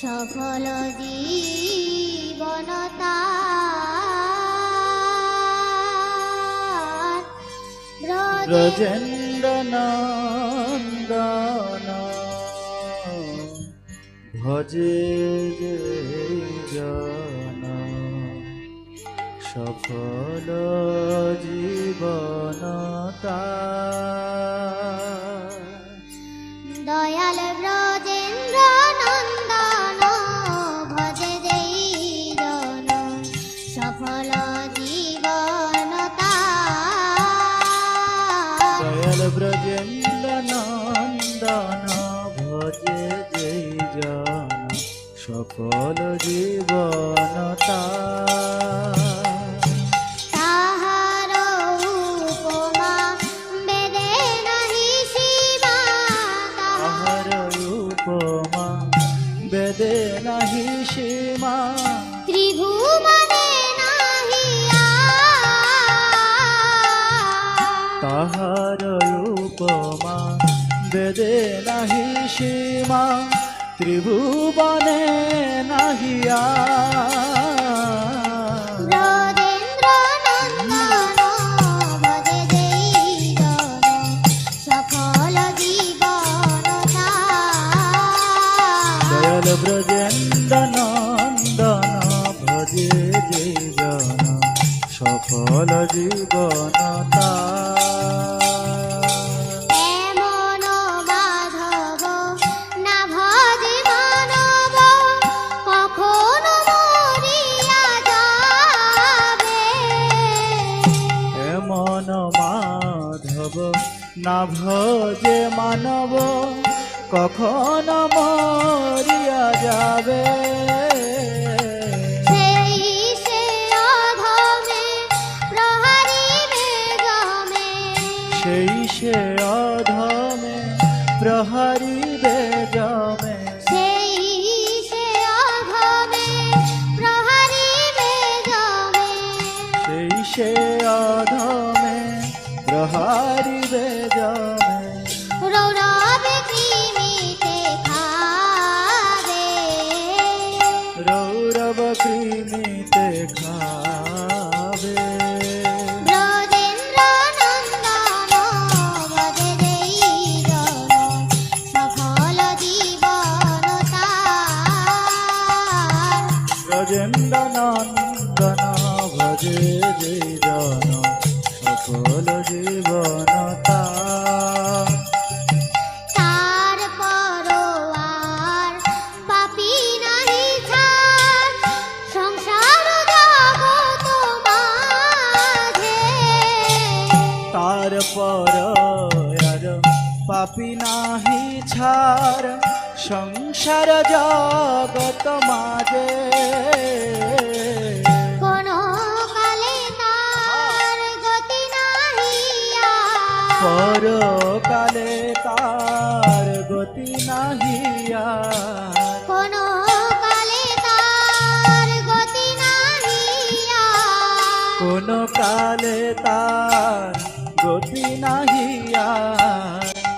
সফল জীবনতা। ব্রজেন্দ্র নন্দন ভজে জন সফল জীবনতা। দয়াল ব্রজেন্দ্র নন্দন ভজে যেই জন সফল জীবনতা ত্রিভুবনে নাহিয়া। ব্রজেন্দ্র নন্দন ভজে যেই জন সফল জীবনতা না ভজে মানব কখন মরিয়া যাবে? সেই সে অধমে প্রহারিবে গমে সেই সে অধমে প্রহারিবে জমে রৌরবে কৃমিতে খাবে। রৌরব কৃমিতে খাবে। ব্রজেন্দ্র নন্দন ভজে জন সফল জীবনতা। পর আর পাপি নাহি ছাড় সংসার জগত মাঝে পর কালে তার গতি কোন কালে তার গতি নাহিয়া কোন কালে তার গতি নাহিয়া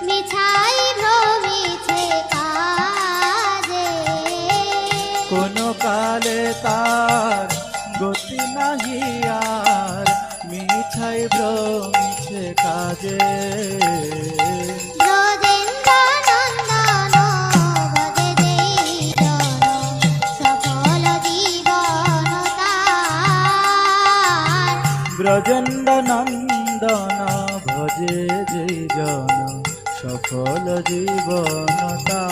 মিছাই ভ্রমিছে কাজে। কোন কালে তার গতি মিছাই ভ্রমিছে কাজে। ব্রজেন্দ্র নন্দন ভজে যেই জন সফল জীবনতার ব্রজেন্দ্র নন্দন ভজে যেই জন সফল জীবনতা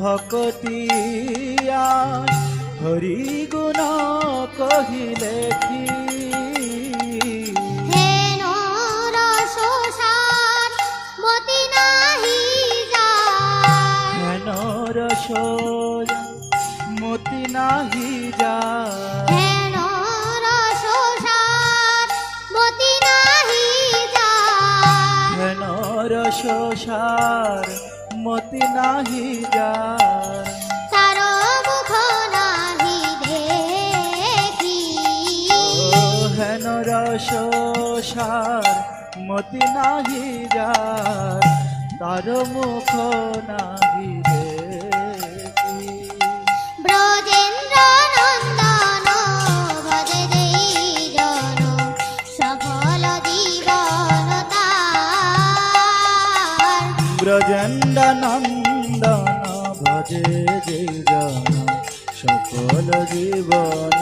ভকতিয়া হরি গুণ কহিলে কি? মতি নাহি যা রসসার মতি নাহি যার তার মুখ নাহি দেখি। ও হেন রস সার মতি নাহি যার তার মুখ নাহি দেখি ব্রজেন্দ্র নন্দন ভজে যে জন সকল জীবন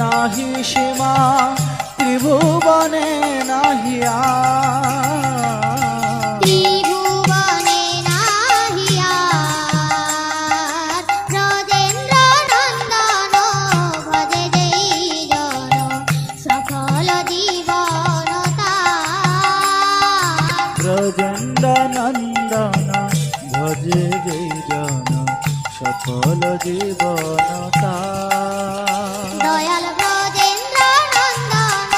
নাহি সীমা ত্রিভুবনে নাহিয়া সফল জীবন তার দয়াল ব্রজেন্দ্র নন্দন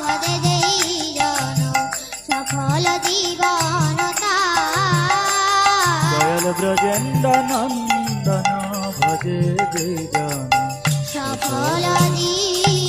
ভজে যেই জন সফল জীবনতা। দয়াল ব্রজেন্দ্র নন্দন ভজে যেই জন সফল জীবন